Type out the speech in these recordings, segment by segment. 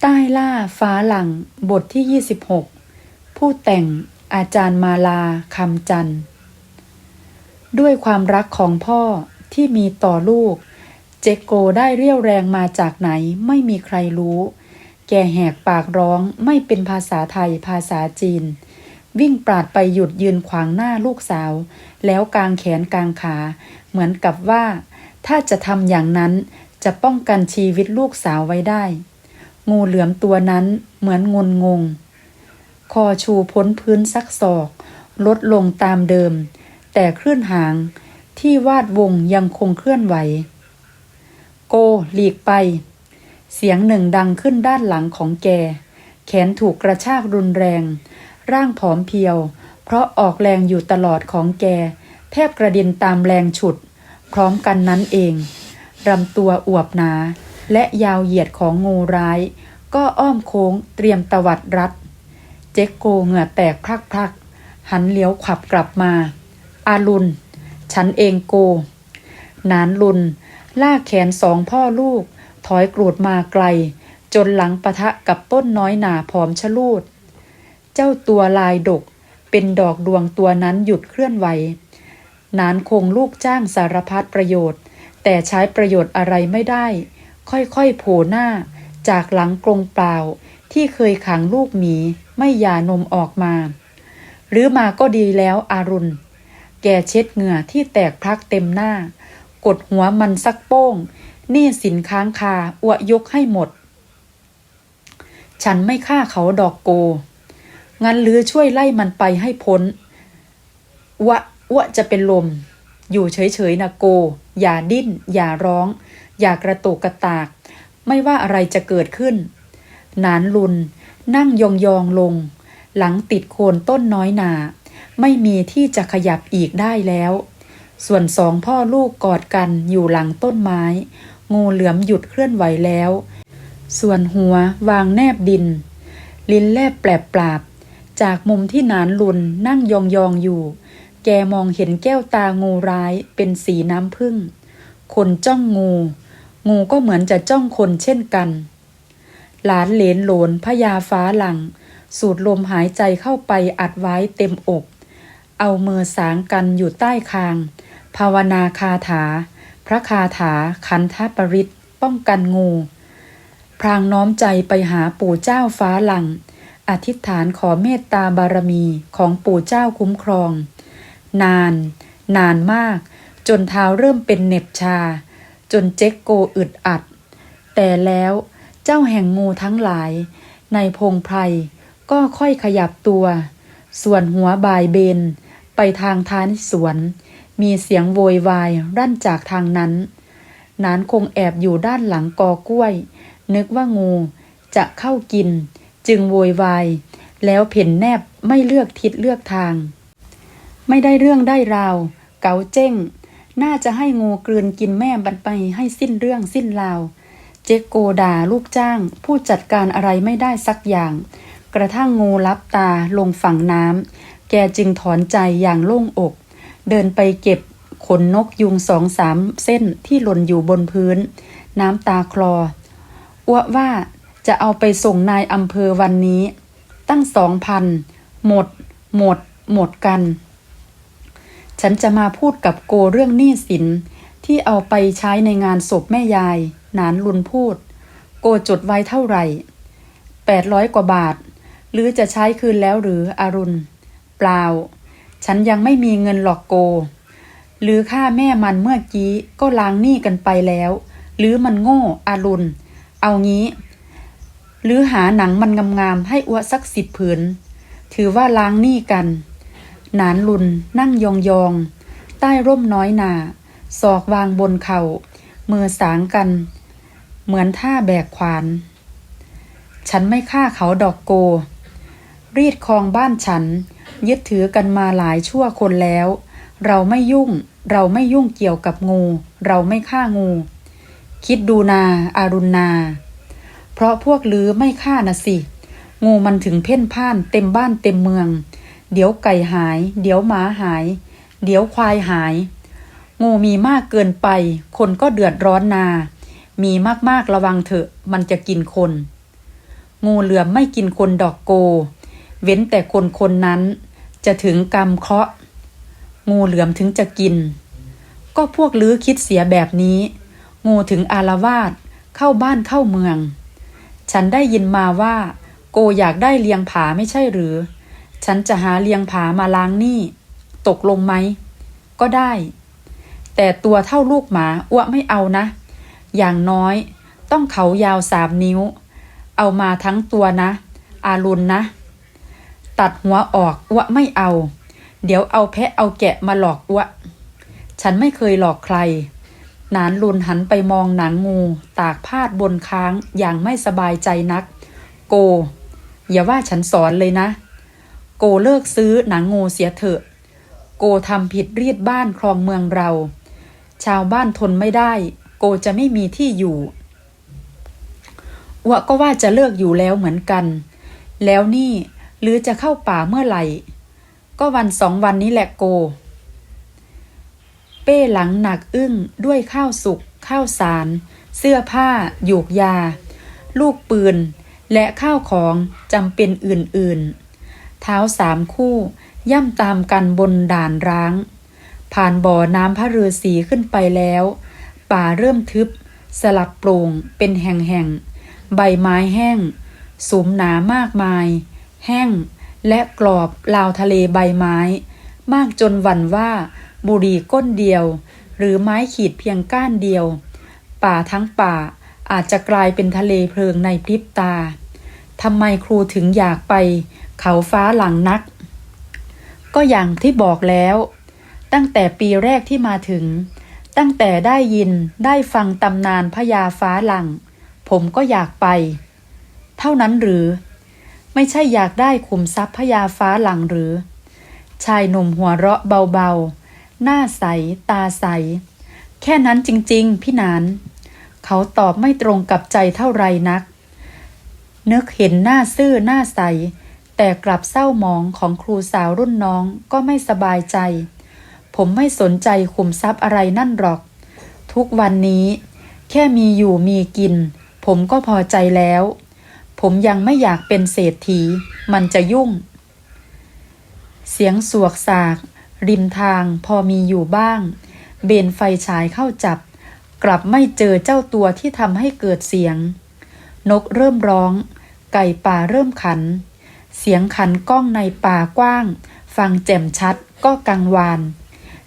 ใต้ล่าฟ้าหลัง บทที่ 26 ผู้แต่งอาจารย์มาลาคำจันด้วยความรักของพ่อที่มีต่อลูก เจโกได้เรี่ยวแรงมาจากไหนไม่มีใครรู้ แกแหกปากร้องไม่เป็นภาษาไทยภาษาจีน วิ่งปราดไปหยุดยืนขวางหน้าลูกสาว แล้วกางแขนกางขา เหมือนกับว่า ถ้าจะทำอย่างนั้นจะป้องกันชีวิตลูกสาวไว้ได้ งูเหลือมตัวนั้นเหมือนงนงง คอชูพ้นพื้นสักศอก ลดลงตามเดิม แต่เคลื่อนหางที่วาดวงยังคงเคลื่อนไหว โกหลีกไป เสียงหนึ่งดังขึ้นด้านหลังของแก แขนถูกกระชากรุนแรง ร่างผอมเพรียว เพราะออกแรงอยู่ตลอดของแก แทบกระเด็นตามแรงฉุด พร้อมกันนั้นเองรำตัวอวบหนา และยาวเหยียดของงูร้าย ก็อ้อมโค้งเตรียมตวัดรัด เจ๊กโกเหงื่อแตกพลักๆ หันเลี้ยวขับกลับมา อาลุน ฉันเองโก นานลุน ลากแขนสองพ่อลูก ถอยกรูดมาไกล จนหลังปะทะกับต้นน้อยหนาผอมชะลูด เจ้าตัวลายดกเป็นดอกดวงตัวนั้นหยุดเคลื่อนไหวนานคงลูกจ้างสารพัดประโยชน์ แต่ใช้ประโยชน์อะไรไม่ได้ ค่อยๆโผล่หน้า จากหลังกรงเปล่า ที่เคยขังลูกหมีไม่หย่านมออกมา หรือมาก็ดีแล้วอารุณ แกเช็ดเหงื่อที่แตกพลักเต็มหน้า กดหัวมันสักโป้งนี่สินค้างคาอวยกให้หมด ฉันไม่ฆ่าเขาดอกโก งั้นหรือช่วยไล่มันไปให้พ้นวะวะจะเป็นลม อยู่เฉยๆนะโก อย่าดิ้น อย่าร้อง อย่ากระตุกกระตาก ไม่ว่าอะไรจะเกิดขึ้น นานลุน นั่งยองยองๆลง หลังติดโคนต้นน้อยหนา ไม่มีที่จะขยับอีกได้แล้ว ส่วนสองพ่อลูกกอดกันอยู่หลังต้นไม้ งูเหลือมหยุดเคลื่อนไหวแล้ว ส่วนหัววางแนบดิน ลิ้นแลบแปลบปราบ จากมุมที่นานลุนนั่งยองยองๆอยู่แกมองเห็นแก้วตางูร้ายเป็นสีน้ำผึ้ง คนจ้องงู งูก็เหมือนจะจ้องคนเช่นกัน หลานเหลนโหลนพญาฟ้าหลัง สูดลมหายใจเข้าไปอัดไว้เต็มอก เอามือสางกันอยู่ใต้คาง ภาวนาคาถา พระคาถาขันธปริตป้องกันงู พรางน้อมใจไปหาปู่เจ้าฟ้าหลัง อธิษฐานขอเมตตาบารมีของปู่เจ้าคุ้มครอง นาน นานมาก จนเท้าเริ่มเป็นเหน็บชา จนเจ๊กโกอึดอัด แต่แล้วเจ้าแห่งงูทั้งหลาย ในพงไพรก็ค่อยขยับตัว ส่วนหัวบายเบน ไปทางท้ายสวน มีเสียงโวยวายรั่นจากทางนั้น นานคงแอบอยู่ด้านหลังกอกล้วย นึกว่างูจะเข้ากิน จึงโวยวาย แล้วเพ่นแนบไม่เลือกทิศเลือกทาง ไม่ได้เรื่องได้ราว เกาเจ้ง น่าจะให้งูกลืนกินแม่บันไปให้สิ้นเรื่องสิ้นราว เจโกด่าลูกจ้าง ผู้จัดการอะไรไม่ได้สักอย่าง กระทั่งงูลับตาลงฝั่งน้ำแกจึงถอนใจอย่างโล่งอก เดินไปเก็บขนนกยุงสองสามเส้นที่หล่นอยู่บนพื้น น้ำตาคลออ้วว่าจะเอาไปส่งนายอำเภอวันนี้ ตั้งสองพันหมด หมด หมดกัน ฉันจะมาพูดกับโกเรื่องหนี้สินที่เอาไปใช้ในงานศพแม่ยาย หนานลุนพูด โกจดไว้เท่าไหร่แปดร้อยกว่าบาท หรือจะใช้คืนแล้วหรืออารุณ เปล่า ฉันยังไม่มีเงินหรอกโก หรือค่าแม่มันเมื่อกี้ก็ล้างหนี้กันไปแล้ว หรือมันโง่อารุณ เอางี้ หรือหาหนังมันงามๆให้อ้วสักสิบผืน ถือว่าล้างหนี้กัน นานลุนนั่งยองๆใต้ร่มน้อยหนาศอกวางบนเขา่า มือสางกัน เหมือนท่าแบกขวาน ฉันไม่ฆ่าเขาดอกโก รีดครองบ้านฉัน ยึดถือกันมาหลายชั่วคนแล้ว เราไม่ยุ่ง เราไม่ยุ่งเกี่ยวกับงู เราไม่ฆ่างู คิดดูนาอารุณนา เพราะพวกลือไม่ฆ่านะสิ งูมันถึงเพ่นพ่านเต็มบ้านเต็มเมือง เดี๋ยวไก่หาย เดี๋ยวหมาหาย เดี๋ยวควายหาย งูมีมากเกินไป คนก็เดือดร้อนนา มีมากๆระวังเถอะ มันจะกินคน งูเหลือมไม่กินคนดอกโก เว้นแต่คนคนนั้น จะถึงกรรมเคราะห์งูเหลือมถึงจะกิน ก็พวกลื้อคิดเสียแบบนี้ งูถึงอารวาสเข้าบ้านเข้าเมือง ฉันได้ยินมาว่า โกอยากได้เลียงผาไม่ใช่หรือ ฉันจะหาเลียงผามาล้างหนี้ ตกลงไหม ก็ได้ แต่ตัวเท่าลูกหมาอ้วไม่เอานะ อย่างน้อยต้องเขายาวสามนิ้ว เอามาทั้งตัวนะ อารุณนะ ตัดหัวออกอ้วไม่เอา เดี๋ยวเอาแพะเอาแกะมาหลอกอ้วฉันไม่เคยหลอกใคร นานลุนหันไปมองหนังงู ตากพาดบนค้างอย่างไม่สบายใจนัก โก อย่าว่าฉันสอนเลยนะ โกเลิกซื้อหนังงูเสียเถอะ โกทำผิดรีดบ้านครองเมืองเรา ชาวบ้านทนไม่ได้ โกจะไม่มีที่อยู่วะก็ว่าจะเลิกอยู่แล้วเหมือนกัน แล้วนี่หรือจะเข้าป่าเมื่อไหร่ ก็วันสองวันนี้แหละโก เป้หลังหนักอึ้งด้วยข้าวสุกข้าวสาร เสื้อผ้าหยูกยา ลูกปืน และข้าวของจำเป็นอื่นๆ เท้าสามคู่ ย่ำตามกันบนด่านร้าง ผ่านบ่อน้ำพระฤาษีขึ้นไปแล้ว ป่าเริ่มทึบ สลับโปร่งเป็นแห่งๆ ใบไม้แห้งสุมหนามากมาย แห้ง และกรอบลาวทะเลใบไม้ มากจนหวั่นว่าบุรีก้นเดียว หรือไม้ขีดเพียงก้านเดียว ป่าทั้งป่าอาจจะกลายเป็นทะเลเพลิงในพริบตาทำไมครูถึงอยากไป เขาฟ้าหลังนัก ก็อย่างที่บอกแล้ว ตั้งแต่ปีแรกที่มาถึง ตั้งแต่ได้ยินได้ฟังตำนานพญาฟ้าหลัง ผมก็อยากไป เท่านั้นหรือ ไม่ใช่อยากได้ขุมทรัพย์พญาฟ้าหลังหรือ ชายหนุ่มหัวเราะเบาๆ หน้าใส ตาใส แค่นั้นจริงๆ พี่นาน เขาตอบไม่ตรงกับใจเท่าไรนักนึกเห็นหน้าซื่อหน้าใส แต่กลับเศร้าหมองของครูสาวรุ่นน้องก็ไม่สบายใจ ผมไม่สนใจขุมทรัพย์อะไรนั่นหรอก ทุกวันนี้ แค่มีอยู่มีกิน ผมก็พอใจแล้ว ผมยังไม่อยากเป็นเศรษฐี มันจะยุ่ง เสียงสวกสาก ริมทางพอมีอยู่บ้าง เบนไฟฉายเข้าจับ กลับไม่เจอเจ้าตัวที่ทำให้เกิดเสียง นกเริ่มร้อง ไก่ป่าเริ่มขัน เสียงขันก้องในป่ากว้าง ฟังแจ่มชัดก็กังวาน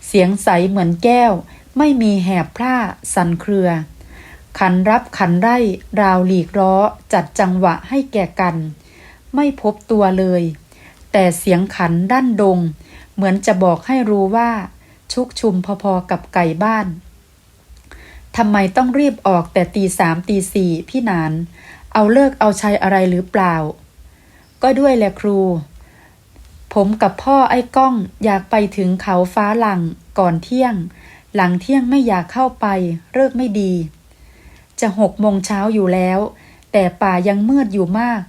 เสียงใสเหมือนแก้ว ไม่มีแหบพร่าสันเครือ ขันรับขันไร่ราวหลีกล้อจัดจังหวะให้แก่กัน ไม่พบตัวเลย แต่เสียงขันด้านดง เหมือนจะบอกให้รู้ว่า ชุกชุมพอๆกับไก่บ้านทำไมต้องรีบออกแต่ตีสามตีสี่พี่นาน เอาเลิกเอาชัยอะไรหรือเปล่า ก็ด้วยแหละครู ผมกับพ่อไอ้ก้องอยากไปถึงเขาฟ้าหลังก่อนเที่ยง หลังเที่ยงไม่อยากเข้าไปเลิกไม่ดี จะหกโมงเช้าอยู่แล้ว แต่ป่ายังมืดอยู่มาก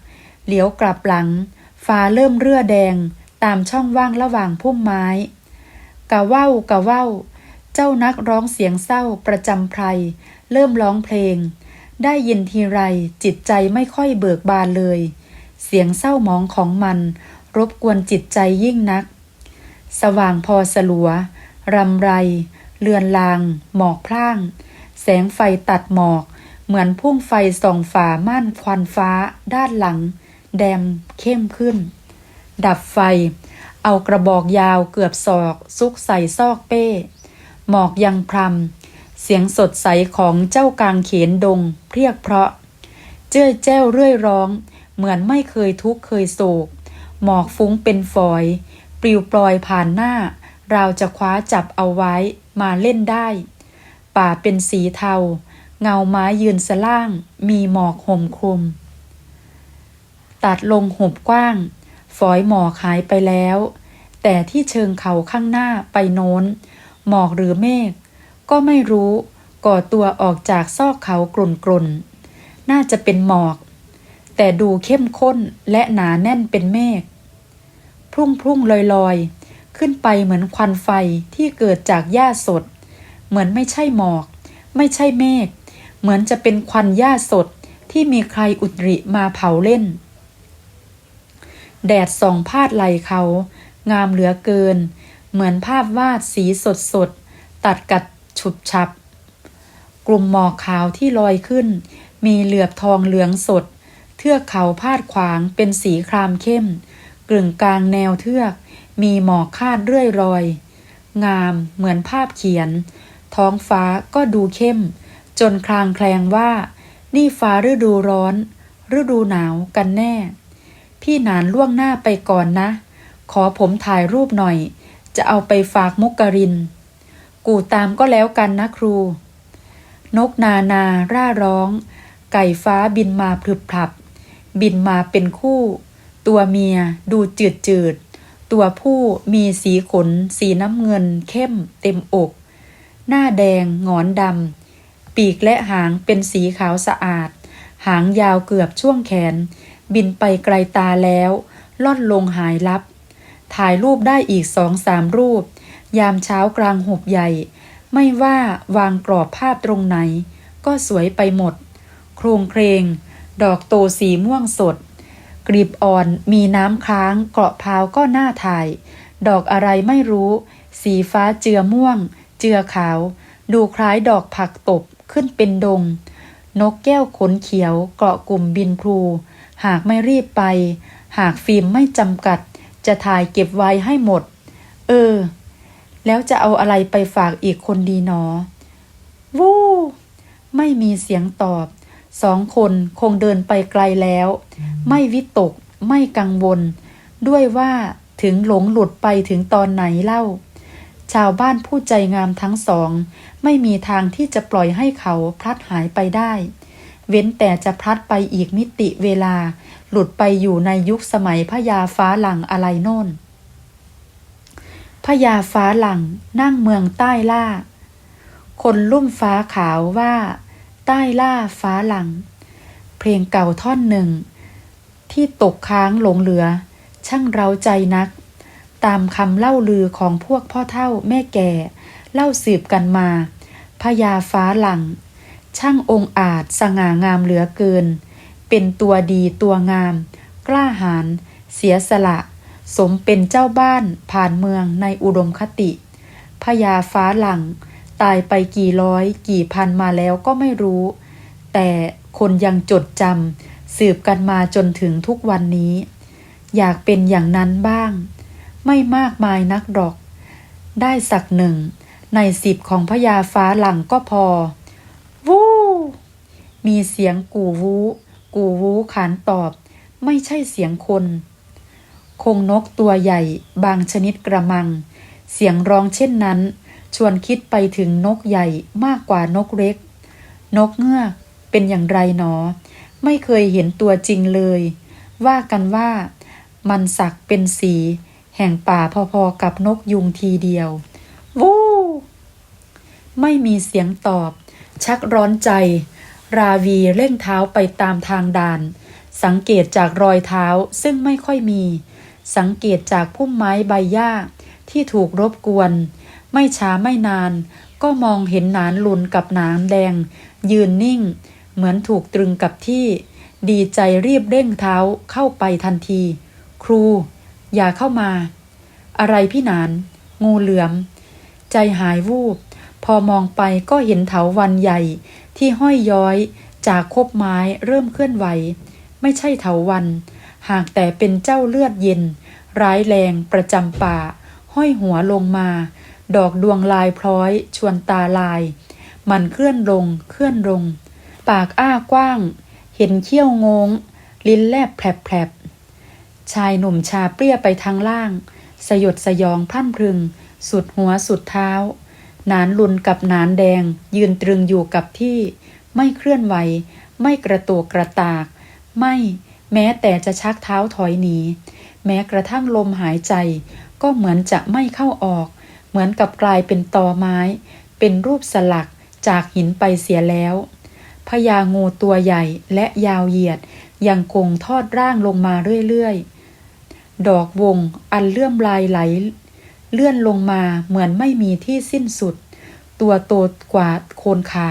เหลียวกลับหลัง ฟ้าเริ่มเรื่อแดงตามช่องว่างระหว่างพุ่มไม้กะว่าวกะว่าวเจ้านักร้องเสียงเศร้าประจำไพรเริ่มร้องเพลง ได้ยินทีไรจิตใจไม่ค่อยเบิกบานเลย เสียงเศร้าหมองของมัน รบกวนจิตใจยิ่งนัก สว่างพอสลัว รำไร เลือนลาง หมอกพร่าง แสงไฟตัดหมอก เหมือนพุ่งไฟส่องฝาม่านควันฟ้า ด้านหลัง แดมเข้มขึ้น ดับไฟ เอากระบอกยาวเกือบศอก ซุกใส่ซอกเป้ หมอกยังพรำเสียงสดใสของเจ้ากางเขนดงเรียกเพราะ เจ้ยแจ้วเรื่อยร้อง เหมือนไม่เคยทุกข์เคยโศก หมอกฟุ้งเป็นฝอย ปลิวปลอยผ่านหน้า เราจะคว้าจับเอาไว้มาเล่นได้ ป่าเป็นสีเทา เงาไม้ยืนสล่าง มีหมอกห่มคลุม ตัดลงหุบกว้าง ฝอยหมอกหายไปแล้ว แต่ที่เชิงเขาข้างหน้าไปโน้น หมอกหรือเมฆก็ไม่รู้ก่อตัวออกจากซอกเขากลุ่นๆ น่าจะเป็นหมอก แต่ดูเข้มข้นและหนาแน่นเป็นเมฆพุ่งพุ่งลอยลอยๆขึ้นไปเหมือนควันไฟที่เกิดจากหญ้าสด เหมือนไม่ใช่หมอก ไม่ใช่เมฆเหมือนจะเป็นควันหญ้าสดที่มีใครอุตริมาเผาเล่น แดดส่องพาดไหลเขา งามเหลือเกิน เหมือนภาพวาดสีสดสดๆตัดกัดฉุบฉับ กลุ่มหมอกขาวที่ลอยขึ้น มีเหลือบทองเหลืองสด ทือกเขาพาดขวางเป็นสีครามเข้ม กลึงกลางแนวเทือก มีหมอกคาดเรื่อยรอย งามเหมือนภาพเขียน ท้องฟ้าก็ดูเข้ม จนคลางแคลงว่า นี่ฟ้าฤดูร้อน ฤดูหนาวกันแน่ พี่หนานล่วงหน้าไปก่อนนะ ขอผมถ่ายรูปหน่อย จะเอาไปฝากมุกกริน กูตามก็แล้วกันนะครู นกนานาร่าร้องไก่ฟ้าบินมาพลึบพลับ บินมาเป็นคู่ ตัวเมียดูจืดจืด ตัวผู้มีสีขน สีน้ำเงิน เข้ม เต็มอก หน้าแดงงอนดำ ปีกและหางเป็นสีขาวสะอาด หางยาวเกือบช่วงแขน บินไปไกลตาแล้ว ล่อนลงหายลับ ถ่ายรูปได้อีกสองสามรูป ยามเช้ากลางหุบใหญ่ ไม่ว่าวางกรอบภาพตรงไหน ก็สวยไปหมด โครงเครง ดอกโตสีม่วงสด กลีบอ่อนมีน้ำค้างเกาะพาวก็น่าถ่าย ดอกอะไรไม่รู้ สีฟ้าเจือม่วง เจือขาว ดูคล้ายดอกผักตบขึ้นเป็นดง นกแก้วขนเขียวเกาะกลุ่มบินพลู หากไม่รีบไป หากฟิล์มไม่จำกัด จะถ่ายเก็บไว้ให้หมด เออ แล้วจะเอาอะไรไปฝากอีกคนดีหนอ วู้ไม่มีเสียงตอบ สองคนคงเดินไปไกลแล้ว ไม่วิตก ไม่กังวล ด้วยว่าถึงหลงหลุดไปถึงตอนไหนเล่า ชาวบ้านผู้ใจงามทั้งสอง ไม่มีทางที่จะปล่อยให้เขาพลัดหายไปได้ เว้นแต่จะพลัดไปอีกมิติเวลา หลุดไปอยู่ในยุคสมัยพญาฟ้าหลังอะไรโน่นพญาฟ้าหลังนั่งเมืองใต้ล่า คนลุ่มฟ้าขาวว่า ใต้ล่าฟ้าหลัง เพลงเก่าท่อนหนึ่ง ที่ตกค้างหลงเหลือ ช่างเราใจนัก ตามคำเล่าลือของพวกพ่อเท่าแม่แก่ เล่าสืบกันมาพญาฟ้าหลัง ช่างองอาจสง่างามเหลือเกิน เป็นตัวดีตัวงาม กล้าหาญเสียสละ สมเป็นเจ้าบ้านผ่านเมืองในอุดมคติพญาฟ้าหลัง ตายไปกี่ร้อยกี่พันมาแล้วก็ไม่รู้ แต่คนยังจดจำสืบกันมาจนถึงทุกวันนี้ อยากเป็นอย่างนั้นบ้าง ไม่มากมายนักดอก ได้สักหนึ่ง ในสิบของพญาฟ้าหลังก็พอ วู้มีเสียงกูวูกูวูขานตอบ ไม่ใช่เสียงคน คงนกตัวใหญ่ บางชนิดกระมัง เสียงร้องเช่นนั้น ชวนคิดไปถึงนกใหญ่มากกว่านกเล็ก นกเงือกเป็นอย่างไรหนอ ไม่เคยเห็นตัวจริงเลย ว่ากันว่า มันสักเป็นสี แห่งป่าพอๆกับนกยุงทีเดียว วู้ไม่มีเสียงตอบ ชักร้อนใจ ราวีเร่งเท้าไปตามทางด่าน สังเกตจากรอยเท้าซึ่งไม่ค่อยมี สังเกตจากพุ่มไม้ใบหญ้าที่ถูกรบกวน ไม่ช้าไม่นาน ก็มองเห็นนานลุนกับนานแดง ยืนนิ่ง เหมือนถูกตรึงกับที่ ดีใจรีบเร่งเท้าเข้าไปทันที ครู อย่าเข้ามา อะไรพี่นาน งูเหลือม ใจหายวูบ พอมองไปก็เห็นเถาวันใหญ่ ที่ห้อยย้อยจากคบไม้เริ่มเคลื่อนไหว ไม่ใช่เถาวัน หากแต่เป็นเจ้าเลือดเย็น ร้ายแรงประจำป่า ห้อยหัวลงมา ดอกดวงลายพร้อย ชวนตาลาย มันเคลื่อนลง เคลื่อนลง ปากอ้ากว้าง เห็นเขี้ยวงง ลิ้นแลบแผลบชายหนุ่มชาเปรี้ยไปทางล่าง สยดสยองพลั่นพรึง สุดหัวสุดเท้าหนานลุนกับหนานแดง ยืนตรึงอยู่กับที่ ไม่เคลื่อนไหว ไม่กระตัวกระตาก ไม่แม้แต่จะชักเท้าถอยหนี แม้กระทั่งลมหายใจ ก็เหมือนจะไม่เข้าออก เหมือนกับกลายเป็นตอไม้ เป็นรูปสลักจากหินไปเสียแล้วพญางูตัวใหญ่และยาวเหยียดยังคงทอดร่างลงมาเรื่อยๆ ดอกวงอันเลื่อมลายไหล เลื่อนลงมาเหมือนไม่มีที่สิ้นสุด ตัวโตกว่าโคนขา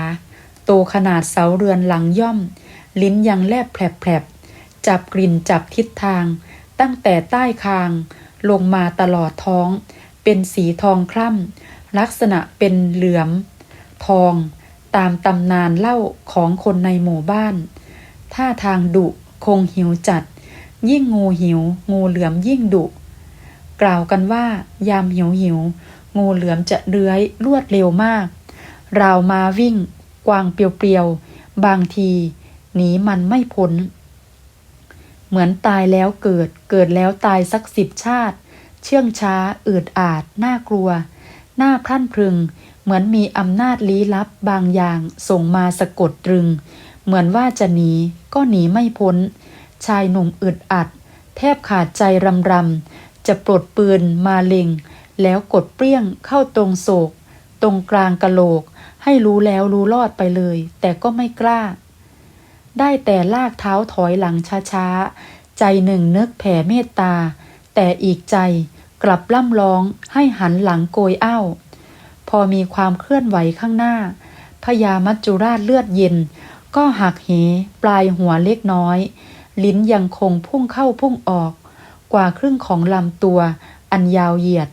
โตขนาดเสาเรือนหลังย่อม ลิ้นยังแลบแผลบๆ จับกลิ่นจับทิศทาง ตั้งแต่ใต้คาง ลงมาตลอดท้อง เป็นสีทองคล้ำลักษณะเป็นเหลือม ทอง ตามตำนานเล่าของคนในหมู่บ้าน ท่าทางดุคงหิวจัด ยิ่งงูหิว งูเหลือมยิ่งดุ กล่าวกันว่า ยามหิวหิว งูเหลือมจะเลื้อยรวดเร็วมาก ราวมาวิ่ง กวางเปรียวๆ บางทีหนีมันไม่พ้น เหมือนตายแล้วเกิด เกิดแล้วตายสักสิบชาติ เชื่องช้า อืดอาด น่ากลัว หน้าพรั่นพรึง เหมือนมีอำนาจลี้ลับบางอย่างส่งมาสะกดตรึง เหมือนว่าจะหนี ก็หนีไม่พ้น ชายหนุ่มอึดอัด แทบขาดใจรำรำจะปลดปืนมาเล็ง แล้วกดเปรี้ยงเข้าตรงโศก ตรงกลางกะโหลก ให้รู้แล้วรู้รอดไปเลย แต่ก็ไม่กล้า ได้แต่ลากเท้าถอยหลังช้าๆ ใจหนึ่งนึกแผ่เมตตาแต่อีกใจ กลับล่ำร้องให้หันหลังโกยอ้าวพอมีความเคลื่อนไหวข้างหน้าพญามัจจุราชเลือดเย็น ก็หักเหปลายหัวเล็กน้อย ลิ้นยังคงพุ่งเข้าพุ่งออก กว่าครึ่งของลำตัว อันยาวเหยียด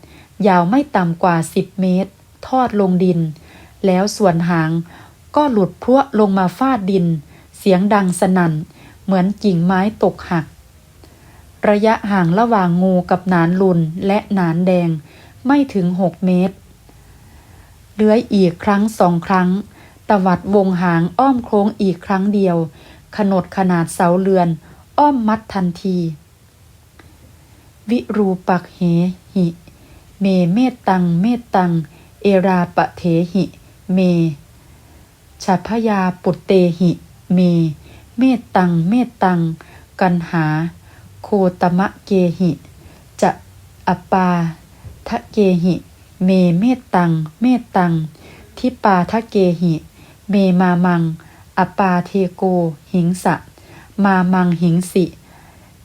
ยาวไม่ต่ำกว่าสิบเมตร ทอดลงดิน แล้วส่วนหาง ก็หลุดพรวลงมาฟาดดิน เสียงดังสนั่น เหมือนกิ่งไม้ตกหัก ระยะห่างระหว่างงูกับหนานลุนและหนานแดงไม่ถึงหกเมตร เลื้อยอีกครั้งสองครั้ง ตวัดวงหางอ้อมโค้งอีกครั้งเดียว ขนดขนาดเสาเรือน อ้อมมัดทันที วิรูปักเหหิ เมเมตตังเมตตัง เอราปะเถหิ เมชัพยาปุตเตหิ เม เมตตังเมตตัง กันหา โคตมะเกหิ จะอปาทะเกหิ เมเมตตัง เมตตัง ทิปาทะเกหิ เมมามัง อปาเทโก หิงสะ มามังหิงสิ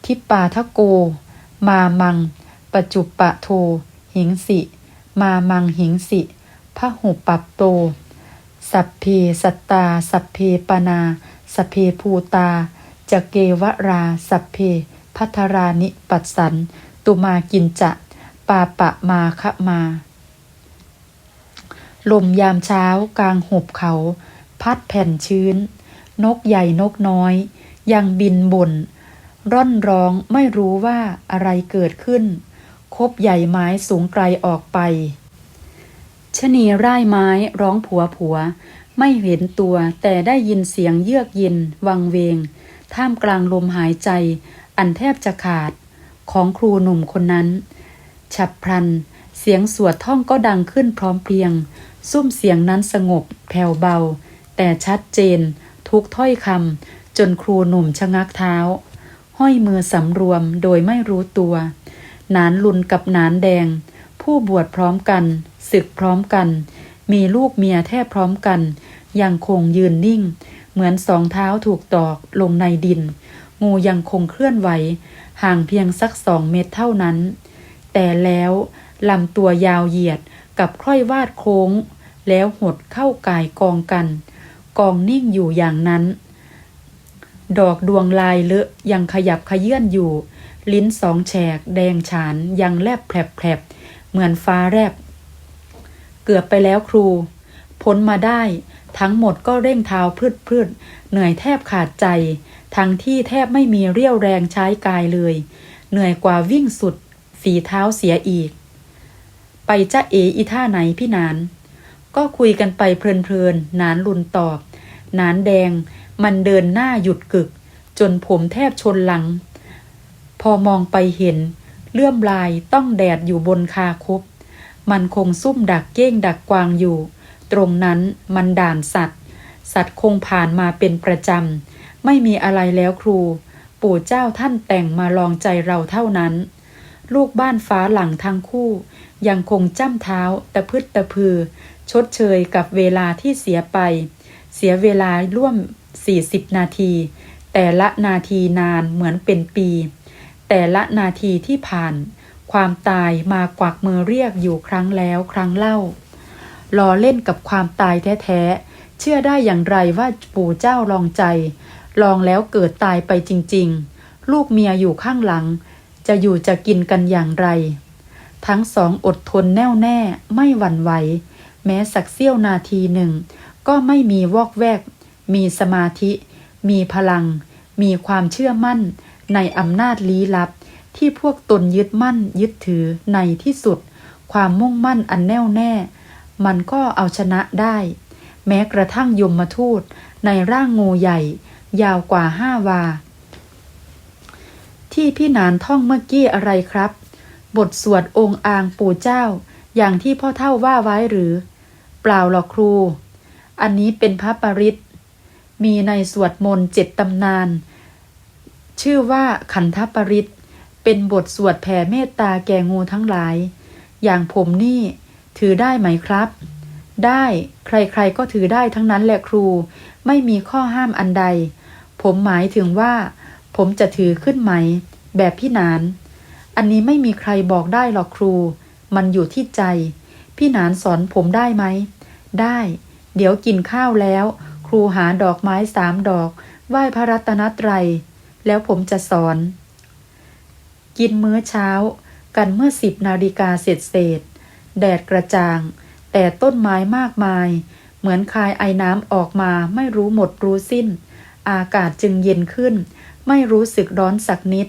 ทิปาทะโก มามัง ปจุปะโท หิงสิ มามังหิงสิพระหุปัปโต สัพเพสัตตา สัพเพปนา สัพเพภูตาจะเกวรา สัพเพ พัทรานิปัสสัน ตุมากินจะ ปาปะมาคะมา ลมยามเช้ากลางหุบเขา พัดแผ่นชื้น นกใหญ่นกน้อย ยังบินบน ร่อนร้องไม่รู้ว่าอะไรเกิดขึ้น คบใหญ่ไม้สูงไกลออกไปชะนีร่ายไม้ร้องผัวผัว ไม่เห็นตัวแต่ได้ยินเสียงเยือกเย็น วังเวง ท่ามกลางลมหายใจ อันแทบจะขาดของครูหนุ่มคนนั้น ฉับพลัน เสียงสวดท่องก็ดังขึ้นพร้อมเพรียง ซุ้มเสียงนั้นสงบ แผ่วเบา แต่ชัดเจน ทุกถ้อยคำจนครูหนุ่มชะงักเท้า ห้อยมือสำรวมโดยไม่รู้ตัว นานลุนกับนานแดง ผู้บวชพร้อมกันศึกพร้อมกัน มีลูกเมียแทบพร้อมกัน ยังคงยืนนิ่ง เหมือนสองเท้าถูกตอกลงในดิน งูยังคงเคลื่อนไหว ห่างเพียงสักสองเมตรเท่านั้น แต่แล้วลำตัวยาวเหยียดกับค่อยวาดโค้ง แล้วหดเข้ากายกองกัน กองนิ่งอยู่อย่างนั้น ดอกดวงลายเลอะยังขยับขยื่นอยู่ ลิ้นสองแฉก แดงฉานยังแลบแผลบๆเหมือนฟ้าแรบเกือบไปแล้วครู พ้นมาได้ ทั้งหมดก็เร่งเท้าพืดพืดเหนื่อยแทบขาดใจ ทั้งที่แทบไม่มีเรี่ยวแรงใช้กายเลย เหนื่อยกว่าวิ่งสุด ฝีเท้าเสียอีก ไปจ้าเออีท่าไหนพี่นาน ก็คุยกันไปเพลินๆนานลุนตอบ นานแดง มันเดินหน้าหยุดกึก จนผมแทบชนหลัง พอมองไปเห็น เลื่อมลายต้องแดดอยู่บนคาคบ มันคงซุ่มดักเก้งดักกวางอยู่ ตรงนั้นมันด่านสัตว์ สัตว์คงผ่านมาเป็นประจำ ไม่มีอะไรแล้วครู ปู่เจ้าท่านแต่งมาลองใจเราเท่านั้น ลูกบ้านฟ้าหลังทั้งคู่ ยังคงจ้ำเท้าตะพึดตะพือ ชดเชยกับเวลาที่เสียไป เสียเวลาร่วม 40 นาที แต่ละนาทีนานเหมือนเป็นปี แต่ละนาทีที่ผ่าน ความตายมากวักมือเรียกอยู่ครั้งแล้วครั้งเล่ารอเล่นกับความตายแท้ๆ เชื่อได้อย่างไรว่าปู่เจ้าลองใจ ลองแล้วเกิดตายไปจริง ๆ ลูกเมียอยู่ข้างหลัง จะอยู่จะกินกันอย่างไร ทั้งสองอดทนแน่วแน่ไม่หวั่นไหว แม้สักเสี้ยวนาทีหนึ่ง ก็ไม่มีวอกแวก มีสมาธิ มีพลัง มีความเชื่อมั่น ในอำนาจลี้ลับ ที่พวกตนยึดมั่นยึดถือในที่สุด ความมุ่งมั่นอันแน่วแน่ มันก็เอาชนะได้ แม้กระทั่งยมทูตในร่างงูใหญ่ ยาวกว่าห้าวา ที่พี่นานท่องเมื่อกี้อะไรครับ บทสวดองค์อางปู่เจ้า อย่างที่พ่อเท่าว่าไว้หรือ เปล่าหรอกครู อันนี้เป็นพระปริตมีในสวดมนต์เจ็ดตำนาน ชื่อว่าขันธปริตเป็นบทสวดแผ่เมตตาแก่งูทั้งหลาย อย่างผมนี่ถือได้ไหมครับ ได้ใครๆก็ถือได้ทั้งนั้นแหละครู ไม่มีข้อห้ามอันใด ผมหมายถึงว่า ผมจะถือขึ้นไหม แบบพี่นาน อันนี้ไม่มีใครบอกได้หรอกครู มันอยู่ที่ใจ พี่นานสอนผมได้ไหม ได้ เดี๋ยวกินข้าวแล้ว ครูหาดอกไม้สามดอก ไหว้พระรัตนตรัย แล้วผมจะสอน กินมื้อเช้า กันเมื่อสิบนาฬิกาเสร็จเศษ แดดกระจ่าง แต่ต้นไม้มากมาย เหมือนคายไอน้ำออกมาไม่รู้หมดรู้สิ้น อากาศจึงเย็นขึ้น ไม่รู้สึกร้อนสักนิด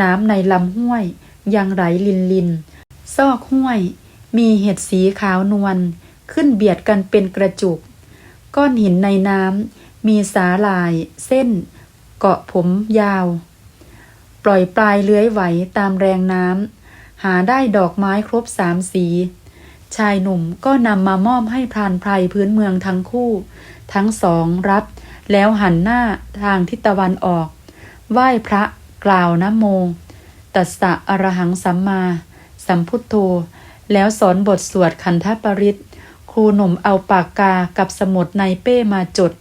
น้ำในลำห้วย ยังไหลลินลิน ซอกห้วย มีเห็ดสีขาวนวลขึ้นเบียดกันเป็นกระจุก ก้อนหินในน้ำมีสาลาย เส้น เกาะผมยาว ปล่อยปลายเลื้อยไหวตามแรงน้ำหาได้ดอกไม้ครบสามสี ชายหนุ่มก็นำมามอบให้พรานไพรพื้นเมืองทั้งคู่ ทั้งสองรับ แล้วหันหน้าทางทิศตะวันออก ไหว้พระกล่าวนะโม ตัสสะอรหังสัมมา สัมพุทโธ แล้วสอนบทสวดคันธปริตครูหนุ่มเอาปากกากับสมุดในเป้มาจด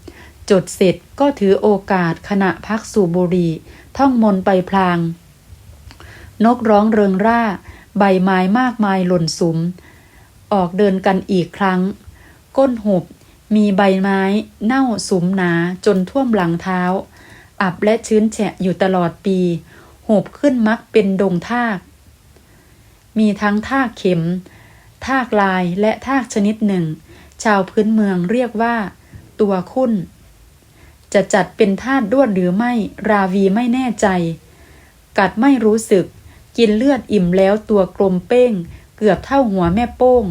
จดเสร็จก็ถือโอกาสขณะพักสูบบุหรีท่องมนไปพลาง นกร้องเริงร่า ใบไม้มากมายหล่นสุม ออกเดินกันอีกครั้ง ก้นหุบ มีใบไม้เน่าสุมหนาจนท่วมหลังเท้า อับและชื้นแฉะอยู่ตลอดปีหบขึ้นมักเป็นดงทาก มีทั้งทากเข็ม ทากลายและทากชนิดหนึ่ง ชาวพื้นเมืองเรียกว่า ตัวคุ้น จะจัดเป็นธาตุด้วนหรือไม่ราวีไม่แน่ใจ กัดไม่รู้สึก กินเลือดอิ่มแล้วตัวกลมเป้ง เกือบเท่าหัวแม่โป้ง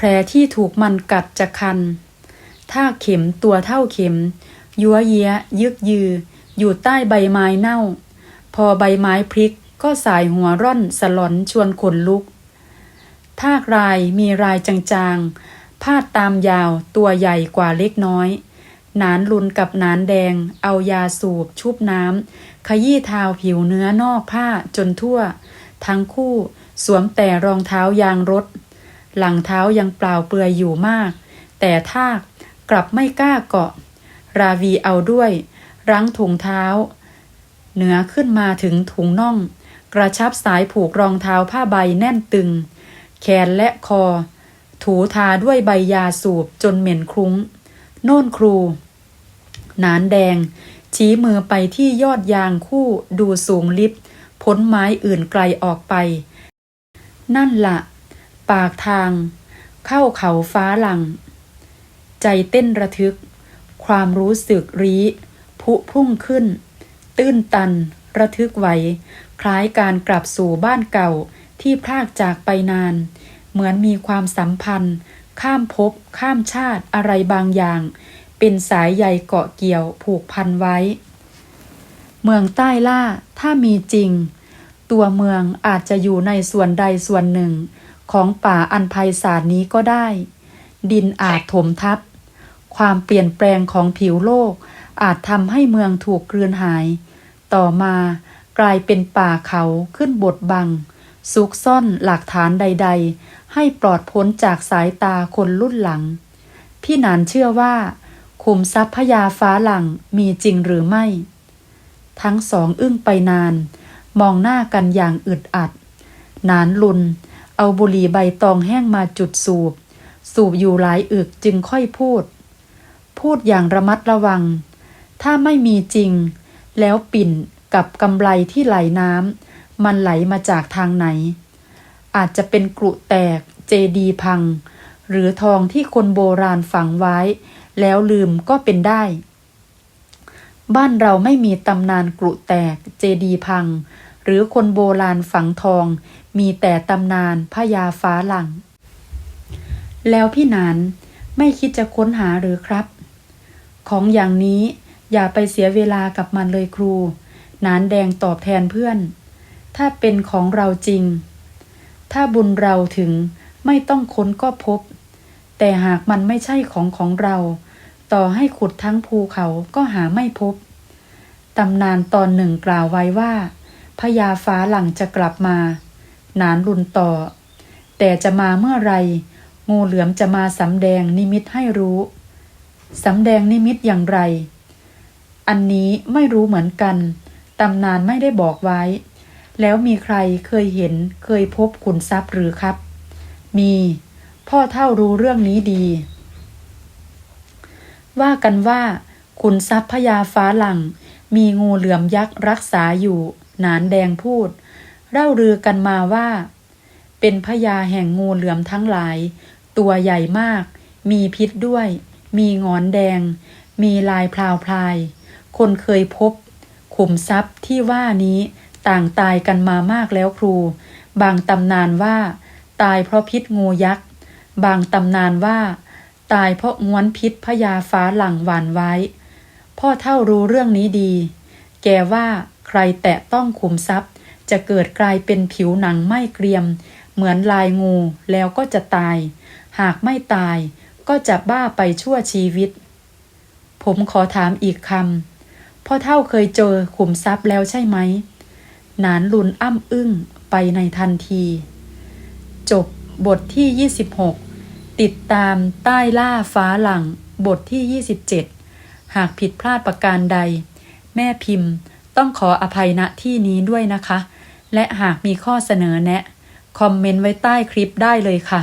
แผลที่ถูกมันกัดจะคัน ถ้าเข็มตัวเท่าเข็ม ยัวเยียยึกยือ อยู่ใต้ใบไม้เน่า พอใบไม้พลิกก็สายหัวร่อนสลอนชวนขนลุกทากรายมีรายจางๆ พาดตามยาวตัวใหญ่กว่าเล็กน้อย หนานลุนกับหนานแดง เอายาสูบชุบน้ำ ขยี้เท้าผิวเนื้อนอกผ้าจนทั่ว ทั้งคู่สวมแต่รองเท้ายางรถ หลังเท้ายังเปล่าเปลือยอยู่มาก แต่ทากกลับไม่กล้าเกาะ ราวีเอาด้วย รั้งถุงเท้า เหนือขึ้นมาถึงถุงน่อง กระชับสายผูกรองเท้าผ้าใบแน่นตึง แขนและคอ ถูทาด้วยใบยาสูบจนเหม็นคลุ้ง โน่นครูหนานแดง ชี้มือไปที่ยอดยางคู่ดูสูงลิบพ้นไม้อื่นไกลออกไป นั่นละ ปากทาง เข้าเขาฟ้าหลัง ใจเต้นระทึก ความรู้สึกรีพุพุ่งขึ้น ตื้นตัน ระทึกไหว คล้ายการกลับสู่บ้านเก่าที่พรากจากไปนาน เหมือนมีความสัมพันธ์ ข้ามภพข้ามชาติอะไรบางอย่าง เป็นสายใยเกาะเกี่ยวผูกพันไว้ เมืองใต้ล่าถ้ามีจริง ตัวเมืองอาจจะอยู่ในส่วนใดส่วนหนึ่ง ของป่าอันไพศาลนี้ก็ได้ ดินอาจถมทับ ความเปลี่ยนแปลงของผิวโลก อาจทำให้เมืองถูกเกลือนหาย ต่อมากลายเป็นป่าเขาขึ้นบดบัง ซุกซ่อนหลักฐานใด ๆ ให้ปลอดพ้นจากสายตาคนรุ่นหลัง พี่หนานเชื่อว่าคุมทรัพย์พญาฟ้าหลังมีจริงหรือไม่ ทั้งสองอึ้งไปนาน มองหน้ากันอย่างอึดอัด นานลุน เอาบุหรี่ใบตองแห้งมาจุดสูบ สูบอยู่หลายอึกจึงค่อยพูด พูดอย่างระมัดระวัง ถ้าไม่มีจริง แล้วปิ่นกับกำไรที่ไหลน้ำมันไหลมาจากทางไหน อาจจะเป็นกรุแตก เจดีพัง หรือทองที่คนโบราณฝังไว้ แล้วลืมก็เป็นได้ บ้านเราไม่มีตำนานกรุแตก เจดีพัง หรือคนโบราณฝังทอง มีแต่ตำนานพญาฟ้าหลัง แล้วพี่นานไม่คิดจะค้นหาหรือครับ ของอย่างนี้อย่าไปเสียเวลากับมันเลยครู นานแดงตอบแทนเพื่อน ถ้าเป็นของเราจริง ถ้าบุญเราถึงไม่ต้องค้นก็พบ แต่หากมันไม่ใช่ของของเรา ต่อให้ขุดทั้งภูเขาก็หาไม่พบ ตำนานตอนหนึ่งกล่าวไว้ว่าพญาฟ้าหลังจะกลับมา นานรุนต่อ แต่จะมาเมื่อไร งูเหลือมจะมาสำแดงนิมิตให้รู้สำแดงนิมิตอย่างไร อันนี้ไม่รู้เหมือนกัน ตำนานไม่ได้บอกไว้ แล้วมีใครเคยเห็นเคยพบขุนทรัพย์หรือครับ มี พ่อเท่ารู้เรื่องนี้ดี ว่ากันว่า ขุนทรัพย์พญาฟ้าหลัง มีงูเหลือมยักษ์รักษาอยู่ หนานแดงพูด เล่าลือกันมาว่า เป็นพญาแห่งงูเหลือมทั้งหลาย ตัวใหญ่มาก มีพิษด้วย มีงอนแดง มีลายพราวพลาย คนเคยพบ ขุมทรัพย์ที่ว่านี้ต่างตายกันมามากแล้วครู บางตำนานว่า ตายเพราะพิษงูยักษ์ บางตำนานว่า ตายเพราะง้วนพิษพญาฟ้าหลังหวานไว้ พ่อเท่ารู้เรื่องนี้ดี แกว่าใครแตะต้องขุมทรัพย์ จะเกิดกลายเป็นผิวหนังไม่เกรียม เหมือนลายงูแล้วก็จะตาย หากไม่ตายก็จะบ้าไปชั่วชีวิต ผมขอถามอีกคำพ่อเท่าเคยเจอขุมทรัพย์แล้วใช่ไหม นานลุนอ้ำอึ้งไปในทันที จบบทที่ 26 ติดตามใต้ล่าฟ้าหลัง บทที่ 27 หากผิดพลาดประการใด แม่พิมพ์ต้องขออภัยณที่นี้ด้วยนะคะ และหากมีข้อเสนอแนะ คอมเมนต์ไว้ใต้คลิปได้เลยค่ะ